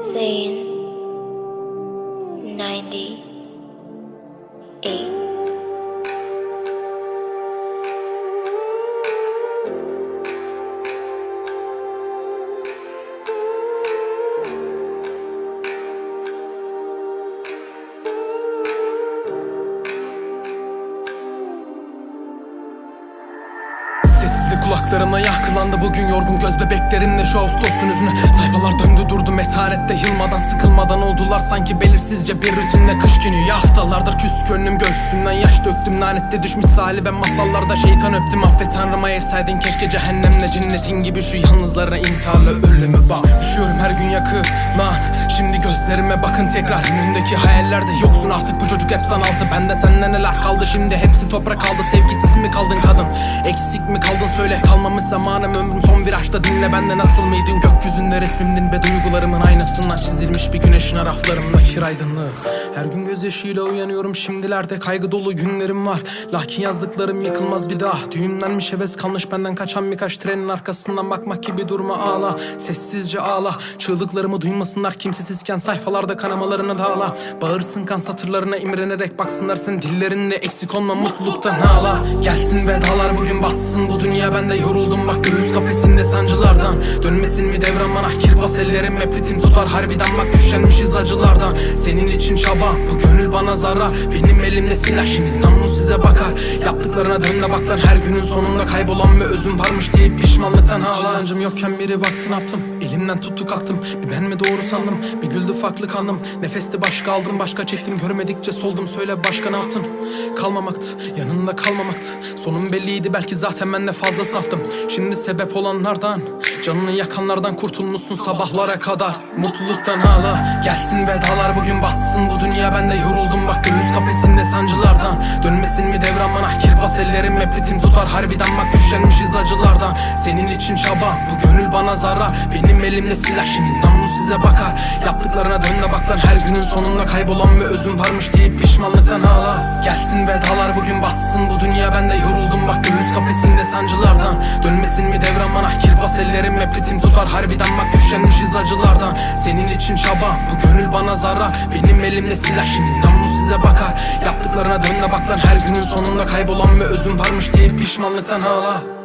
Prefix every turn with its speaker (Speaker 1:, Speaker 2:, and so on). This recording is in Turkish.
Speaker 1: saying
Speaker 2: 90 Kulaklarımla yakılandı bugün yorgun göz bebeklerinle şu Ağustos'un üzüne Sayfalar döndü durdu metanette yılmadan sıkılmadan oldular. Sanki belirsizce bir rutinle kış günü. Ya haftalardır küs gönlüm göğsümden yaş döktüm. Lanette düşmüş sahili ben masallarda şeytan öptüm. Affet tanrım ayırsaydın Keşke cehennemle cennetin gibi. Şu yalnızlara intiharla ölümü bak Üşüyorum her gün yakılan. Şimdi gözlerime bakın tekrar. Önündeki hayallerde yoksun. Artık bu çocuk hep sanaltı. Bende senden neler kaldı? Şimdi hepsi toprak kaldı kalmamış zamanım ömrüm son virajda dinle bende nasıl mıydın? Gökyüzünde resmimdin bir güneşin araflarımdaki aydınlığı. Her gün gözyaşıyla uyanıyorum şimdilerde kaygı dolu günlerim var. Lakin yazdıklarım yıkılmaz bir daha. Düğümlenmiş heves kalmış benden kaçan birkaç trenin arkasından bakmak gibi durma ağla. Sessizce ağla. Çığlıklarımı duymasınlar kimsesizken sayfalarda kanamalarını dağla. Bağırsın kan satırlarına imrenerek baksınlar sen dillerinde eksik olma mutluluktan ağla. Gelsin vedalar bugün batsın bu dünya. Ben de yoruldum bak göğüs kafesinde sancılardan dönmesin mi devran bana kirpas ellerim. Hep ritim tutar harbiden bak düşenmişiz acılardan. Senin için çaba bu gönül bana zarar. Benim elimde silah şimdi namlun size bakar. Yaptıklarına dön de bak lan her günün sonunda kaybolan ve özüm varmış deyip pişmanlıktan ağla Inancım yokken biri baktı yaptım? Elimden tuttu kalktım. Bir ben mi doğru sandım? Bir güldü farklı kandım. Nefeste başka aldım başka çektim. Görmedikçe soldum söyle başka ne yaptın? Kalmamaktı yanında kalmamaktı. Sonum belliydi belki zaten ben de fazla saftım şimdi sebep olanlardan Canını yakanlardan kurtulmuşsun sabahlara kadar. Mutluluktan ağla Gelsin vedalar bugün batsın bu dünya. Ben de yoruldum bak göğüs kafesinde sancılardan. Dönmesin mi devran bana kirpas ellerim hep ritim tutar. Harbiden bak düşenmişiz acılardan. Senin için çaba bu gönül bana zarar. Benim elimde silah şimdi namlun size bakar. Yaptıklarına dön de bak lan her günün sonunda kaybolan ve özüm varmış deyip pişmanlıktan ağla. Gelsin vedalar bugün batsın bu dünya. Ben de yoruldum bak göğüs kafesinde sancılardan. Dönmesin mi devran bana? Kirpas ellerim hep ritim tutar. Harbiden bak düşenmişiz acılardan. Senin için çaba bu gönül bana zarar. Benim elimde silah şimdi namlun size bakar. Yaptıklarına dön de bak lan her günün sonunda kaybolan ve özüm varmış deyip pişmanlıktan ağla